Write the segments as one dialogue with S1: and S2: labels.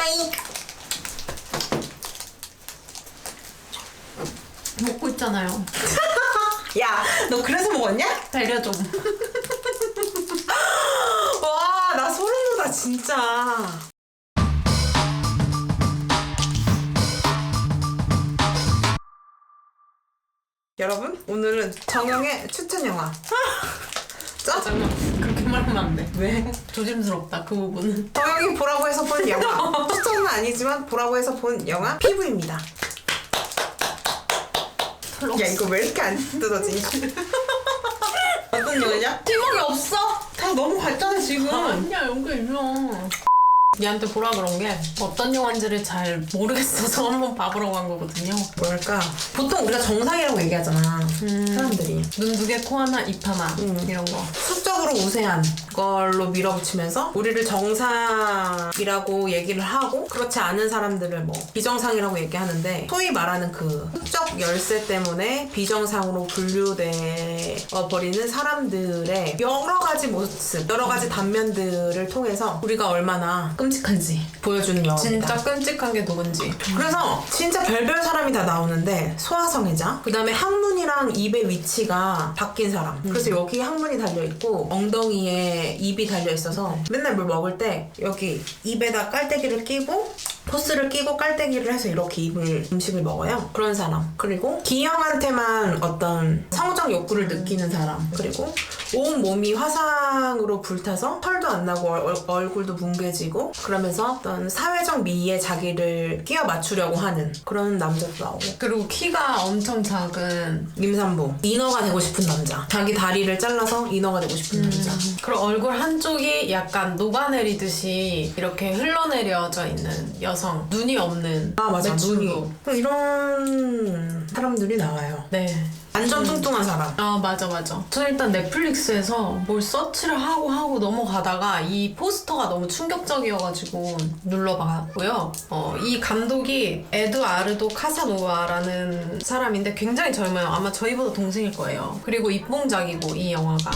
S1: 하이.
S2: 먹고 있잖아요.
S1: 야, 너 그래서 먹었냐?
S2: 배려 좀.
S1: 와, 나 소름 돋아, 진짜. 여러분, 오늘은 정영의 추천 영화. 짜?
S2: 그렇게 말하면 안 돼.
S1: 왜?
S2: 조심스럽다 그 부분은.
S1: 정영이 보라고 해서 본 영화. 추천은 아니지만 보라고 해서 본 영화 피부입니다. 야, 이거 왜 이렇게 안 뜯어지냐? 어떤 영화냐?
S2: 팀워크 없어.
S1: 다 너무 봤잖아, 지금.
S2: 아니야 연기 있어. 얘한테 보라 그런 게 어떤 영화인지를 잘 모르겠어서 한번 봐보라고 한 거거든요.
S1: 뭐랄까 보통 우리가 정상이라고 얘기하잖아 사람들이
S2: 눈 두 개, 코 하나, 입 하나 이런 거.
S1: 수적으로 우세한 걸로 밀어붙이면서 우리를 정상이라고 얘기를 하고 그렇지 않은 사람들을 뭐 비정상이라고 얘기하는데 소위 말하는 그 수적 열쇠 때문에 비정상으로 분류되어 버리는 사람들의 여러 가지 모습 여러 가지 단면들을 통해서 우리가 얼마나 끔찍한지 보여주는 영화입니다.
S2: 진짜 끔찍한 게 누군지.
S1: 그래서 진짜 별별 사람이 다 나오는데 소아성애자 그 다음에 항문이랑 입의 위치가 바뀐 사람 그래서 여기 항문이 달려 있고 엉덩이에 입이 달려 있어서 맨날 뭘 먹을 때 여기 입에다 깔때기를 끼고 포스를 끼고 깔때기를 해서 이렇게 입을 음식을 먹어요. 그런 사람. 그리고 기형한테만 어떤 성적 욕구를 느끼는 사람. 그리고 온 몸이 화상으로 불타서 털도 안 나고 얼, 얼굴도 뭉개지고 그러면서 어떤 사회적 미에 자기를 끼워 맞추려고 하는 그런 남자도 나오고.
S2: 그리고 키가 엄청 작은
S1: 임산부. 인어가 되고 싶은 남자. 자기 다리를 잘라서 인어가 되고 싶은 남자.
S2: 그리고 얼굴 한쪽이 약간 녹아내리듯이 이렇게 흘러내려져 있는 여 성. 눈이 없는
S1: 아 맞아.
S2: 매출로.
S1: 눈이 이런 사람들이 나와요.
S2: 네.
S1: 완전 뚱뚱한 사람.
S2: 아 맞아 맞아. 저 일단 넷플릭스에서 뭘 서치를 하고 하고 넘어가다가 이 포스터가 너무 충격적이어가지고 눌러봤고요. 어, 이 감독이 에드 아르도 카사노바라는 사람인데 굉장히 젊어요. 아마 저희보다 동생일 거예요. 그리고 입봉작이고 이 영화가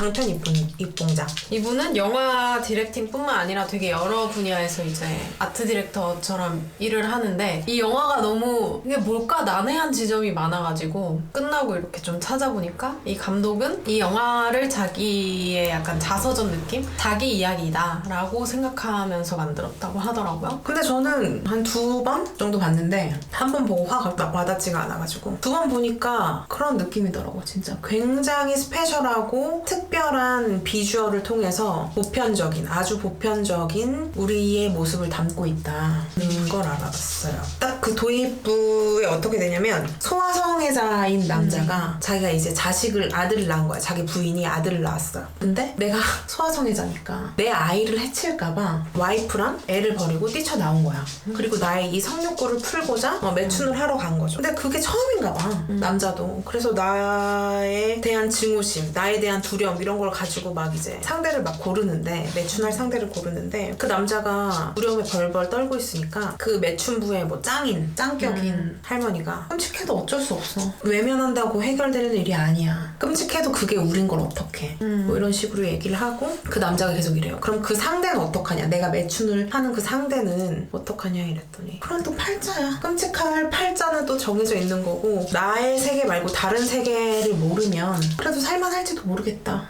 S1: 장편 입봉, 입봉작
S2: 이분은 영화 디렉팅뿐만 아니라 되게 여러 분야에서 이제 아트 디렉터처럼 일을 하는데 이 영화가 너무 이게 뭘까 난해한 지점이 많아가지고 끝나고 이렇게 좀 찾아보니까 이 감독은 이 영화를 자기의 약간 자서전 느낌? 자기 이야기다라고 생각하면서 만들었다고 하더라고요.
S1: 근데 저는 한 두 번 정도 봤는데 한 번 보고 확 와- 와닿지가 않아가지고 두 번 보니까 그런 느낌이더라고 진짜 굉장히 스페셜하고 특 별한 비주얼을 통해서 보편적인 아주 보편적인 우리의 모습을 담고 있다는 걸 알았어요. 딱 그 도입부에 어떻게 되냐면 소아성애자인 남자가 자기가 이제 자식을 아들을 낳은 거야. 자기 부인이 아들을 낳았어요. 근데 내가 소아성애자니까 내 아이를 해칠까봐 와이프랑 애를 버리고 뛰쳐 나온 거야. 그리고 나의 이 성욕구를 풀고자 어, 매춘을 하러 간 거죠. 근데 그게 처음인가 봐 남자도. 그래서 나에 대한 증오심 나에 대한 두려움 이런 걸 가지고 막 이제 상대를 막 고르는데 매춘할 상대를 고르는데 그 남자가 두려움에 벌벌 떨고 있으니까 그 매춘부의 뭐 짱인 짱격인 할머니가 끔찍해도 어쩔 수 없어. 외면한다고 해결되는 일이 아니야. 끔찍해도 그게 우린 걸 어떡해? 뭐 이런 식으로 얘기를 하고 그 남자가 계속 이래요. 그럼 그 상대는 어떡하냐? 내가 매춘을 하는 그 상대는 어떡하냐? 이랬더니 그럼 또 팔자야. 끔찍할 팔자는 또 정해져 있는 거고 나의 세계 말고 다른 세계를 모르면 그래도 살만할지도 모르겠다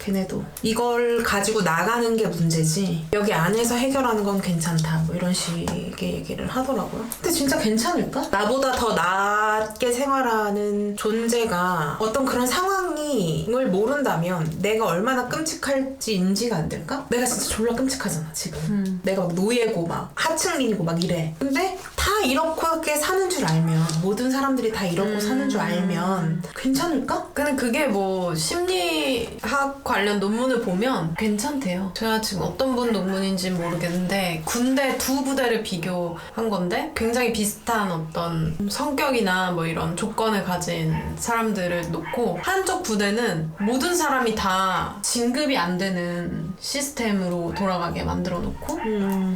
S1: 걔네도. 이걸 가지고 나가는 게 문제지. 여기 안에서 해결하는 건 괜찮다. 뭐 이런 식의 얘기를 하더라고요. 근데 진짜 괜찮을까? 나보다 더 낮게 생활하는 존재가 어떤 그런 상황을 모른다면 내가 얼마나 끔찍할지 인지가 안 될까? 내가 진짜 졸라 끔찍하잖아 지금. 내가 막 노예고 막 하층민이고 막 이래. 근데 다 이렇게 사는 줄 알면 모든 사람들이 다 이렇게 사는 줄 알면 괜찮을까?
S2: 근데 그게 뭐 심리학 관련 논문을 보면 괜찮대요. 제가 지금 어떤 분 논문인지 모르겠는데 군대 두 부대를 비교한 건데 굉장히 비슷한 어떤 성격이나 뭐 이런 조건을 가진 사람들을 놓고 한쪽 부대는 모든 사람이 다 진급이 안 되는 시스템으로 돌아가게 만들어 놓고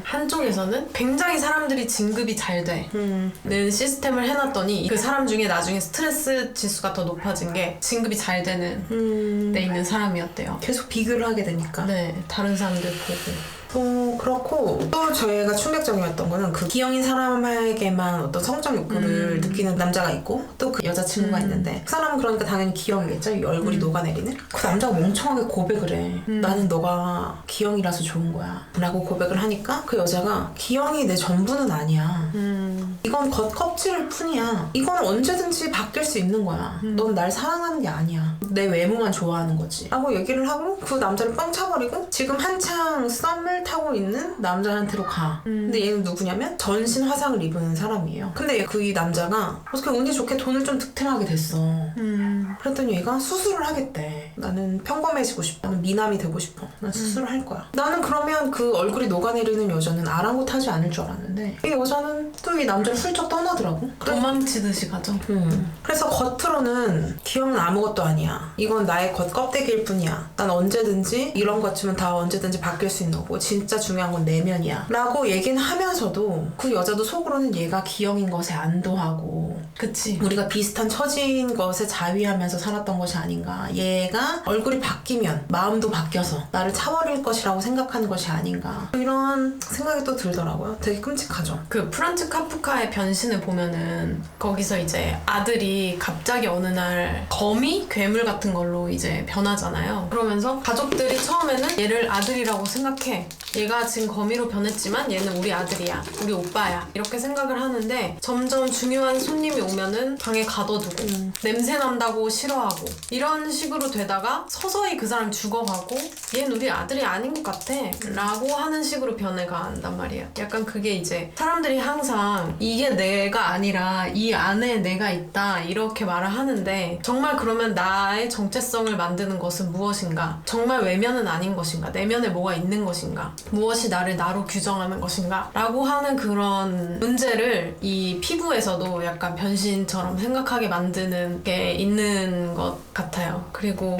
S2: 한쪽에서는 굉장히 사람들이 진급이 잘 되는 시스템을 해놨더니 그 사람 중에 나중에 스트레스 지수가 더 높아진 게 진급이 잘 되는 데 있는 사람이었대요.
S1: 계속 비교를 하게 되니까.
S2: 네, 다른 사람들 보고.
S1: 어, 뭐 그렇고 또 저희가 충격적이었던 거는 그 기형인 사람에게만 어떤 성적 욕구를 느끼는 남자가 있고 또 그 여자친구가 있는데 그 사람은 그러니까 당연히 기형이겠죠? 이 얼굴이 녹아내리는? 그 남자가 멍청하게 고백을 해. 나는 너가 기형이라서 좋은 거야. 라고 고백을 하니까 그 여자가 기형이 내 전부는 아니야.
S2: 음.
S1: 이건 겉 껍질일 뿐이야. 이건 언제든지 바뀔 수 있는 거야. 넌 날 사랑하는 게 아니야. 내 외모만 좋아하는 거지. 라고 얘기를 하고 그 남자를 뻥 차버리고 지금 한창 썸을 타고 있는 남자한테로 가. 근데 얘는 누구냐면 전신 화상을 입은 사람이에요. 근데 그 이 남자가 어떻게 운이 좋게 돈을 좀 득템하게 됐어.
S2: 음.
S1: 그랬더니 얘가 수술을 하겠대. 나는 평범해지고 싶어. 나는 미남이 되고 싶어. 난 수술을 할 거야. 나는 그러면 그 얼굴이 녹아내리는 여자는 아랑곳하지 않을 줄 알았는데 이 여자는 또 이 남자를 훌쩍 떠나더라고.
S2: 도망치듯이 가죠.
S1: 음. 그래서 겉으로는 기억은 아무것도 아니야. 이건 나의 겉 껍데기일 뿐이야. 난 언제든지 이런 것쯤은 다 언제든지 바뀔 수 있는 거고 진짜 중요한 건 내면이야. 라고 얘기는 하면서도 그 여자도 속으로는 얘가 기형인 것에 안도하고
S2: 그치.
S1: 우리가 비슷한 처진 것에 자위하 면서 살았던 것이 아닌가. 얘가 얼굴이 바뀌면 마음도 바뀌어서 나를 차버릴 것이라고 생각하는 것이 아닌가. 이런 생각이 또 들더라고요. 되게 끔찍하죠.
S2: 그 프란츠 카프카의 변신을 보면은 거기서 이제 아들이 갑자기 어느 날 거미 괴물 같은 걸로 이제 변하잖아요. 그러면서 가족들이 처음에는 얘를 아들이라고 생각해. 얘가 지금 거미로 변했지만 얘는 우리 아들이야. 우리 오빠야. 이렇게 생각을 하는데 점점 중요한 손님이 오면은 방에 가둬두고 냄새 난다고 싫어하고 이런 식으로 되다가 서서히 그 사람 죽어가고 얘는 우리 아들이 아닌 것 같아. 라고 하는 식으로 변해간단 말이에요. 약간 그게 이제 사람들이 항상 이게 내가 아니라 이 안에 내가 있다 이렇게 말을 하는데 정말 그러면 나의 정체성을 만드는 것은 무엇인가? 정말 외면은 아닌 것인가? 내면에 뭐가 있는 것인가? 무엇이 나를 나로 규정하는 것인가? 라고 하는 그런 문제를 이 피부에서도 약간 변신처럼 생각하게 만드는 게 있는 것 같아요. 그리고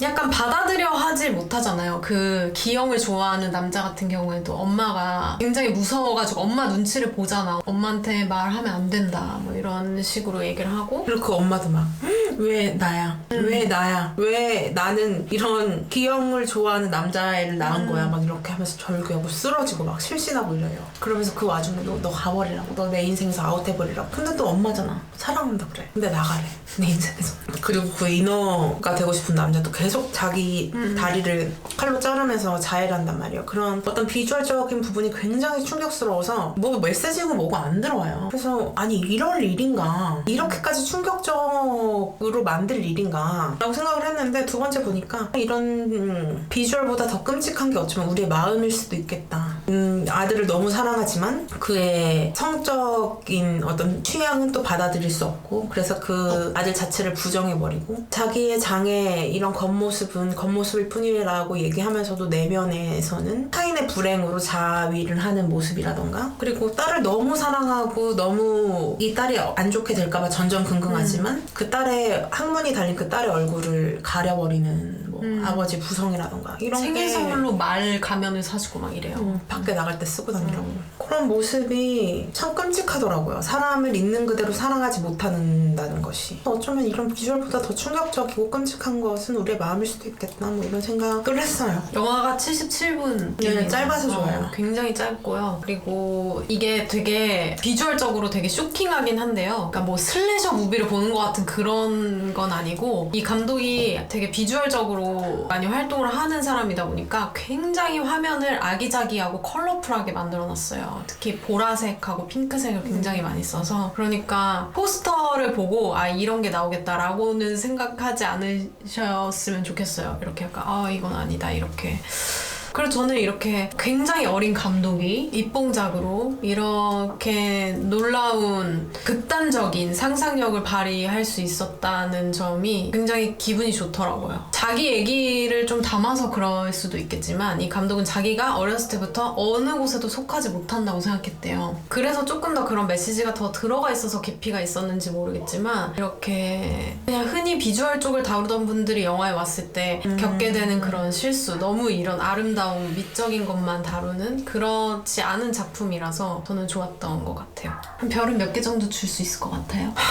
S2: 약간 받아들여 하지 못하잖아요. 그 기영을 좋아하는 남자 같은 경우에도 엄마가 굉장히 무서워가지고 엄마 눈치를 보잖아. 엄마한테 말하면 안 된다. 뭐 이런 식으로 얘기를 하고.
S1: 그리고 그 엄마도 막 왜 나야? 왜 나야? 왜 나는 이런 기형을 좋아하는 남자애를 낳은 거야? 막 이렇게 하면서 절규하고 쓰러지고 막 실신하고 이래요. 그러면서 그 와중에 너, 너 가버리라고. 너 내 인생에서 아웃해버리라고. 근데 또 엄마잖아. 사랑한다 그래. 근데 나가래. 내 인생에서. 그리고 그 인어가 되고 싶은 남자도 계속 자기 다리를 칼로 자르면서 자해한단 말이에요. 그런 어떤 비주얼적인 부분이 굉장히 충격스러워서 뭐 메시지고 뭐고 안 들어와요. 그래서 아니 이럴 일인가 이렇게까지 충격적으로 만들 일인가 라고 생각을 했는데 두 번째 보니까 이런 음, 비주얼보다 더 끔찍한 게 어쩌면 우리의 마음일 수도 있겠다. 음, 아들을 너무 사랑하지만 그의 성적인 어떤 취향은 또 받아들일 수 없고 그래서 그 아들 자체를 부정해버리고 자기의 장애 이런 겉모습은 겉모습일 뿐이라고 얘기하면서도 내면에서는 타인의 불행으로 자위를 하는 모습이라던가 그리고 딸을 너무 사랑하고 너무 이 딸이 안 좋게 될까봐 전전긍긍하지만 그 딸의 학문이 달린 그 딸의 얼굴을 가려버리는 뭐 아버지 부성이라던가 이런
S2: 생일
S1: 게
S2: 선물로 말 가면을 사주고 막 이래요.
S1: 음, 밖에 나갈 때 쓰고 다니라고 그런 모습이 참 끔찍하더라고요. 사람을 있는 그대로 사랑하지 못 한다는 것이 어쩌면 이런 비주얼보다 더 충격적이고 끔찍한 것은 우리의 마음일 수도 있겠다 뭐 이런 생각을 했어요
S2: 영화가 77분.
S1: 네, 짧아서 좋아요.
S2: 굉장히 짧고요. 그리고 이게 되게 비주얼적으로 되게 쇼킹하긴 한데요. 그러니까 뭐 슬래셔 무비를 보는 것 같은 그런 건 아니고 이 감독이 되게 비주얼적으로 많이 활동을 하는 사람이다 보니까 굉장히 화면을 아기자기하고 컬러풀하게 만들어놨어요. 특히 보라색하고 핑크색을 굉장히 많이 써서 그러니까 포스터를 보고 아 이런 게 나오겠다라고는 생각하지 않으셨으면 좋겠어요. 이렇게 약간 아 이건 아니다 이렇게. 그래서 저는 이렇게 굉장히 어린 감독이 입봉작으로 이렇게 놀라운 극단적인 상상력을 발휘할 수 있었다는 점이 굉장히 기분이 좋더라고요. 자기 얘기를 좀 담아서 그럴 수도 있겠지만 이 감독은 자기가 어렸을 때부터 어느 곳에도 속하지 못한다고 생각했대요. 그래서 조금 더 그런 메시지가 더 들어가 있어서 깊이가 있었는지 모르겠지만 이렇게 그냥 흔히 비주얼 쪽을 다루던 분들이 영화에 왔을 때 겪게 되는 그런 실수 너무 이런 아름다운 미적인 것만 다루는 그렇지 않은 작품이라서 저는 좋았던 것 같아요. 한 별은 몇 개 정도 줄 수 있을 것 같아요.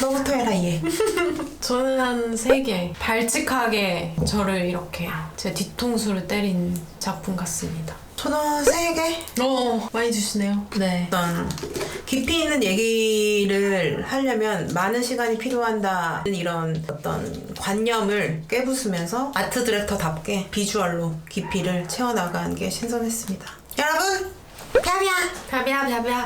S1: 너부터 해라 얘
S2: 저는 한 세 개. 발칙하게 저를 이렇게 제 뒤통수를 때린 작품 같습니다.
S1: 저는 세 개.
S2: 어 많이 주시네요. 네.
S1: 어떤 깊이 있는 얘기를 하려면 많은 시간이 필요한다는 이런 어떤 관념을 깨부수면서 아트 디렉터답게 비주얼로 깊이를 채워나간 게 신선했습니다. 여러분!
S2: 펴비야 펴비야.